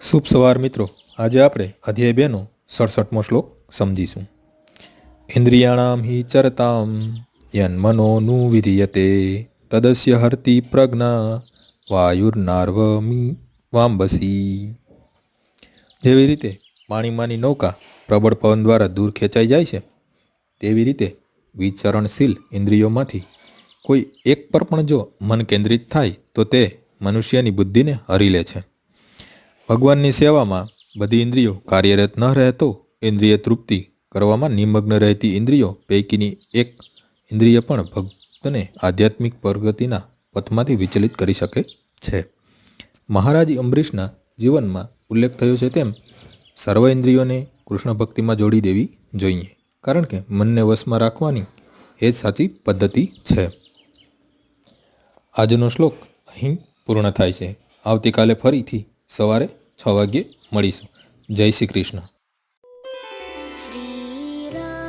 શુભ સવાર મિત્રો. આજે આપણે અધ્યાય બેનો સડસઠમો શ્લોક સમજીશું. ઇન્દ્રિયાણામ હિ ચરતામ, યન મનોનું વિરિયતે તદસ્ય હરતી પ્રજ્ઞા વાયુર્નાર્વમી વાંબસી. જેવી રીતે પાણીમાંની નૌકા પ્રબળ પવન દ્વારા દૂર ખેંચાઈ જાય છે, તેવી રીતે વિચરણશીલ ઇન્દ્રિયોમાંથી કોઈ એક પર પણ જો મન કેન્દ્રિત થાય, તો તે મનુષ્યની બુદ્ધિને હરી લે છે. ભગવાનની સેવામાં બધી ઇન્દ્રિયો કાર્યરત ન રહેતો ઇન્દ્રિય તૃપ્તિ કરવામાં નિમગ્ન રહેતી ઇન્દ્રિયો પૈકીની એક ઇન્દ્રિય પણ ભક્તને આધ્યાત્મિક પ્રગતિના પથમાંથી વિચલિત કરી શકે છે. મહારાજ અંબરીશના જીવનમાં ઉલ્લેખ થયો છે તેમ સર્વ ઇન્દ્રિયોને કૃષ્ણ ભક્તિમાં જોડી દેવી જોઈએ, કારણ કે મનને વશમાં રાખવાની એ જ સાચી પદ્ધતિ છે. આજનો શ્લોક અહીં પૂર્ણ થાય છે. આવતીકાલે ફરીથી સવારે છ વાગ્યે મળીશું. જય શ્રી કૃષ્ણ. શ્રી રામ.